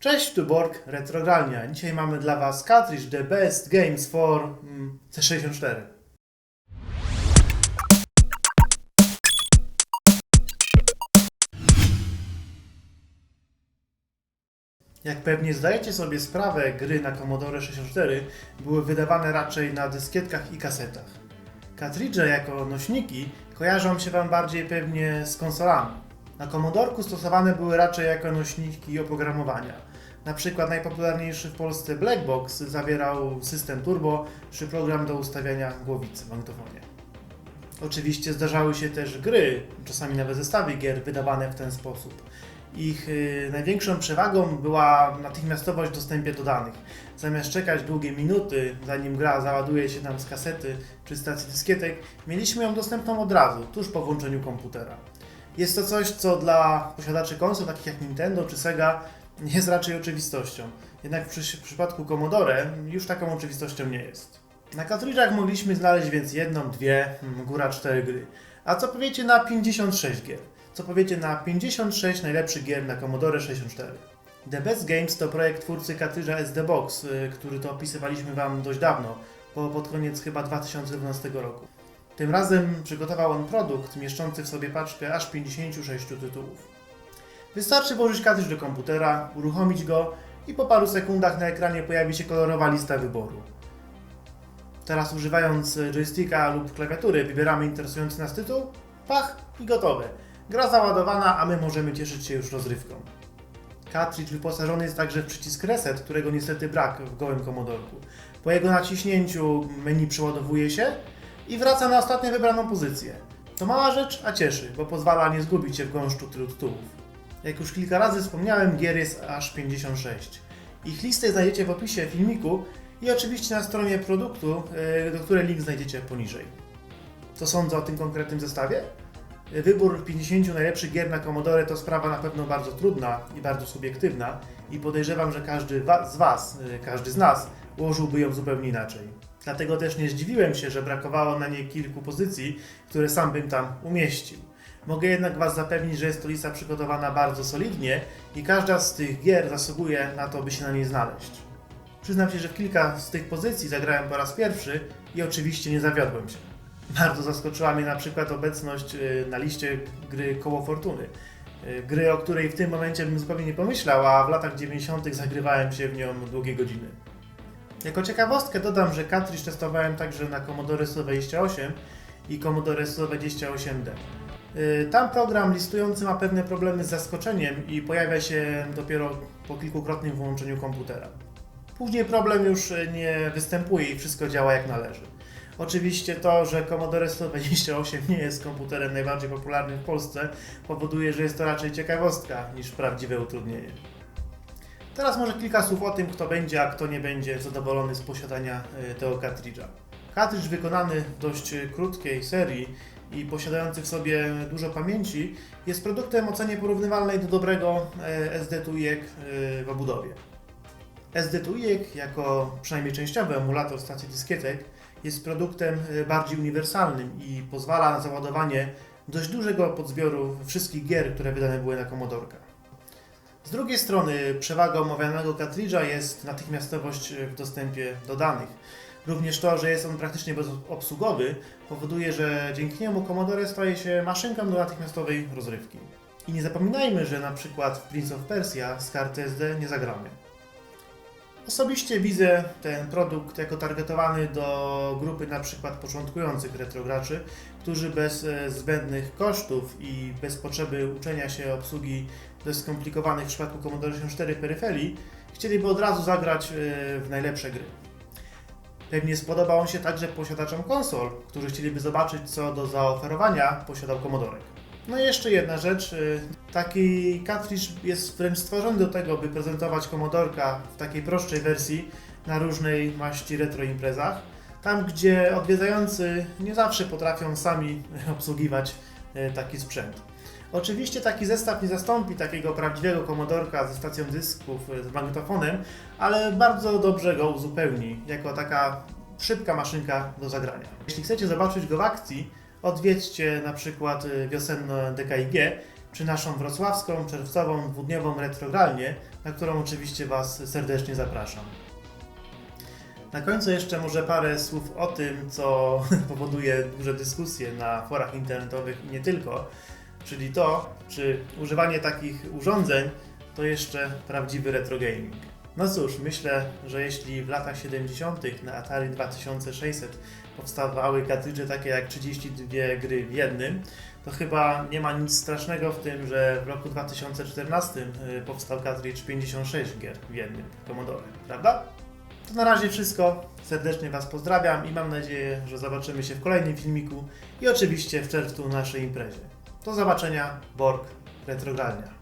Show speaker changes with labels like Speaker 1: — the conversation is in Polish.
Speaker 1: Cześć, tu Borg, Retrogralnia. Dzisiaj mamy dla Was cartridge The Best Games for mm, C64. Jak pewnie zdajecie sobie sprawę, gry na Commodore 64 były wydawane raczej na dyskietkach i kasetach. Cartridge jako nośniki kojarzą się Wam bardziej pewnie z konsolami. Na Commodorku stosowane były raczej jako nośniki oprogramowania. Na przykład najpopularniejszy w Polsce Blackbox zawierał system turbo czy program do ustawiania głowicy w magnetofonie. Oczywiście zdarzały się też gry, czasami nawet zestawy gier wydawane w ten sposób. Ich y, największą przewagą była natychmiastowość w dostępie do danych. Zamiast czekać długie minuty, zanim gra załaduje się nam z kasety czy stacji dyskietek, mieliśmy ją dostępną od razu, tuż po włączeniu komputera. Jest to coś, co dla posiadaczy konsol takich jak Nintendo czy Sega jest raczej oczywistością. Jednak w, przy, w przypadku Commodore już taką oczywistością nie jest. Na kartridżach mogliśmy znaleźć więc jedną, dwie, mm, góra cztery gry. A co powiecie na 56 gier? Co powiecie na 56 najlepszych gier na Commodore 64? The Best Games to projekt twórcy kartridża SD Box, y, który to opisywaliśmy Wam dość dawno, bo pod koniec chyba 2012 roku. Tym razem przygotował on produkt mieszczący w sobie paczkę aż 56 tytułów. Wystarczy włożyć kartridż do komputera, uruchomić go i po paru sekundach na ekranie pojawi się kolorowa lista wyboru. Teraz używając joysticka lub klawiatury wybieramy interesujący nas tytuł, pach i gotowe. Gra załadowana, a my możemy cieszyć się już rozrywką. Cartridge wyposażony jest także w przycisk Reset, którego niestety brak w gołym komodorku. Po jego naciśnięciu menu przeładowuje się i wraca na ostatnio wybraną pozycję. To mała rzecz, a cieszy, bo pozwala nie zgubić się w gąszczu tylu tytułów. Jak już kilka razy wspomniałem, gier jest aż 56. Ich listę znajdziecie w opisie filmiku i oczywiście na stronie produktu, yy, do której link znajdziecie poniżej. Co sądzę o tym konkretnym zestawie? Wybór 50 najlepszych gier na Commodore to sprawa na pewno bardzo trudna i bardzo subiektywna i podejrzewam, że każdy z Was, y, każdy z nas ułożyłby ją zupełnie inaczej. Dlatego też nie zdziwiłem się, że brakowało na niej kilku pozycji, które sam bym tam umieścił. Mogę jednak Was zapewnić, że jest to lista przygotowana bardzo solidnie i każda z tych gier zasługuje na to, by się na niej znaleźć. Przyznam się, że w kilka z tych pozycji zagrałem po raz pierwszy i oczywiście nie zawiodłem się. Bardzo zaskoczyła mnie na przykład obecność y, na liście gry Koło Fortuny. Y, Gry, o której w tym momencie bym zupełnie nie pomyślał, a w latach 90. zagrywałem się w nią długie godziny. Jako ciekawostkę dodam, że cartridge testowałem także na Commodore 128 i Commodore 128D. Y, Tam program listujący ma pewne problemy z zaskoczeniem i pojawia się dopiero po kilkukrotnym włączeniu komputera. Później problem już y, nie występuje i wszystko działa jak należy. Oczywiście to, że Commodore 128 nie jest komputerem najbardziej popularnym w Polsce, powoduje, że jest to raczej ciekawostka niż prawdziwe utrudnienie. Teraz może kilka słów o tym, kto będzie, a kto nie będzie zadowolony z posiadania y, tego kartridża. Kartridż wykonany w dość krótkiej serii i posiadający w sobie dużo pamięci jest produktem o cenie porównywalnej do dobrego y, SD Tujek w obudowie. SD Tujek jako przynajmniej częściowy emulator stacji dyskietek jest produktem y, bardziej uniwersalnym i pozwala na załadowanie dość dużego podzbioru wszystkich gier, które wydane były na Commodorka. Z drugiej strony przewagą omawianego kartridża jest natychmiastowość w dostępie do danych. Również to, że jest on praktycznie bezobsługowy powoduje, że dzięki niemu Commodore staje się maszynką do natychmiastowej rozrywki. I nie zapominajmy, że na przykład w Prince of Persia z karty SD nie zagramy. Osobiście widzę ten produkt jako targetowany do grupy na przykład początkujących retrograczy, którzy bez e, zbędnych kosztów i bez potrzeby uczenia się obsługi dość skomplikowanych w przypadku Commodore 64 peryferii chcieliby od razu zagrać e, w najlepsze gry. Pewnie spodoba on się także posiadaczom konsol, którzy chcieliby zobaczyć co do zaoferowania posiadał Commodore. No i jeszcze jedna rzecz. y, Taki cartridge jest wręcz stworzony do tego, by prezentować Commodorka w takiej prostszej wersji na różnej maści retro imprezach. Tam, gdzie odwiedzający nie zawsze potrafią sami obsługiwać y, taki sprzęt. Oczywiście taki zestaw nie zastąpi takiego prawdziwego Commodorka ze stacją dysków, y, z magnetofonem, ale bardzo dobrze go uzupełni, jako taka szybka maszynka do zagrania. Jeśli chcecie zobaczyć go w akcji, odwiedźcie na przykład y, wiosenne DKIG, przy naszą wrocławską, czerwcową, dwudniową retrogralnię, na którą oczywiście Was serdecznie zapraszam. Na końcu jeszcze może parę słów o tym, co powoduje duże dyskusje na forach internetowych i nie tylko, czyli to, czy używanie takich urządzeń to jeszcze prawdziwy retro gaming. No cóż, myślę, że jeśli w latach 70. na Atari 2600 powstawały kartridże takie jak 32 gry w jednym, to chyba nie ma nic strasznego w tym, że w roku 2014 y, powstał kartridż 56 gier w jednym Commodore, prawda? To na razie wszystko. Serdecznie Was pozdrawiam i mam nadzieję, że zobaczymy się w kolejnym filmiku i oczywiście w czerwcu na naszej imprezie. Do zobaczenia, Borg Retrogralnia.